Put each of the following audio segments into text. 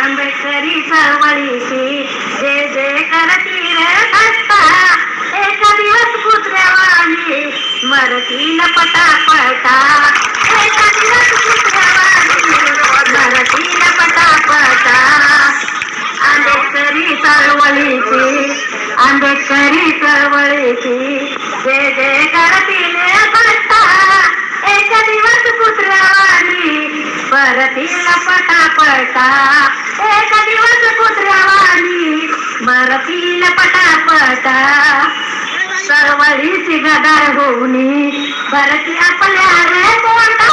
आंबेडकरी चळवळीची जे जे आंबेडकरी दिवस कुत्र्यावाणी मरतील पटा पटा दिवस कुत्र्यावाणी मरतील पटा पटा आंबेडकरी चळवळीची आंबेडकरी पटापटा एक दिवस कुत्र्यावाणी मरतील पटापटा. चळवळीची गदार होऊनी भरती आपल्या रे पोटा.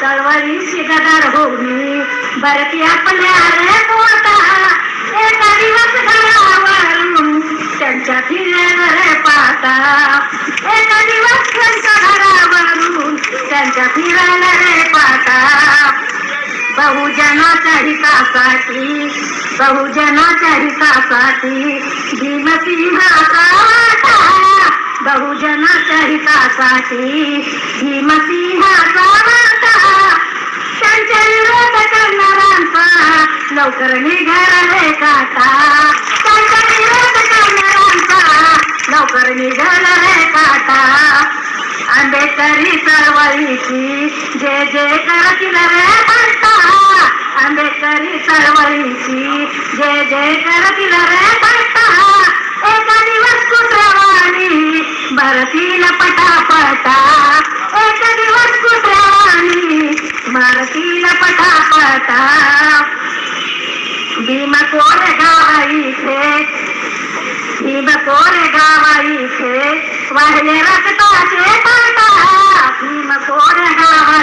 चळवळीची गदार होऊनी भरती आपल्या रे पोटा. एका दिवस घरावरून त्यांच्या फिरेवर पाहता. एका दिवस त्यांच्या घरावरून त्यांच्या फिरायला रे पाहता. बहुजनाच्या हितासाठी बहुजनाच्या हितासाठी भीमसिंहाचा वाटा बहुजनाच्या हितासाठी भीमसिंहाचा वाटा. त्यांच्या विरोध करणाऱ्यांचा लवकर निघाले काटा. त्यांच्या विरोध करणाऱ्यांचा लवकर निघाले काटा. आंबेडकरी चळवळीची जे जे करतील रे करी आंबेडकरी चळवळीची जय जे करतील रे फट्टा एका दिवस कुत्र्यावाणी भरतील पटापटा. एक दिवस कुत्रवाणी. मारतील पटापटा. भीम कोरे गावा इथे भीम कोर गावा इथे वाहिले रक्ताचे पाटा. भीम कोर गावा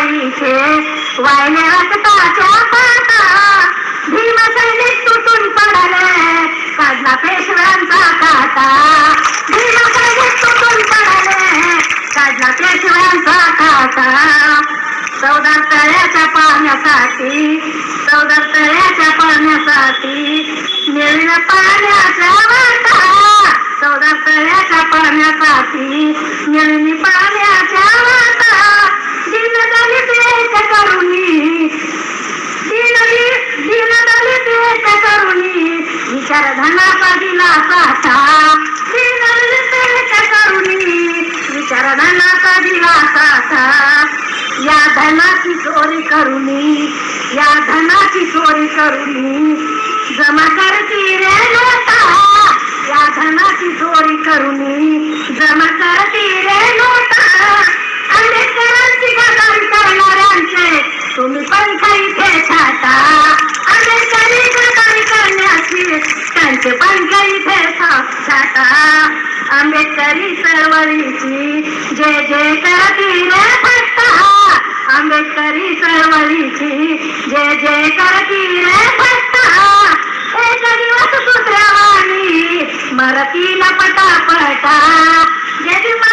वाहिले रक्ताच्या तळ्याच्या पाण्यासाठी चौदा तळ्याच्या पाण्यासाठी मिळणं पाण्याच्या वाटा. चौदा तळ्याच्या पाण्यासाठी मिळणी पाण्याच्या वाटा. दिन दलित एक करुणी दिन दिन दलित एक करुणी विचार धनाचा दिला साठा दिन दलित एक करुणी विचार धनाचा दिला साठा या धनाची चोरी करुनी या धनाची चोरी करुनी. जमा करती रे नोटा या धनाची चोरी करुनी. जमा करती रे नोटा आंबेडकरांची गदारी करणाऱ्यांचे तुम्ही पंख इथे छाटा. अनेकांनी गदारी करण्याची त्यांचे पण काही छाटा आंबेडकरी चळवळीची जे जे करती रे आंबेडकरी चळवळीची जय जय करती रे भट्टा एक दिवस दुसऱ्या वाणी मरतील पटापटा. जे दिवस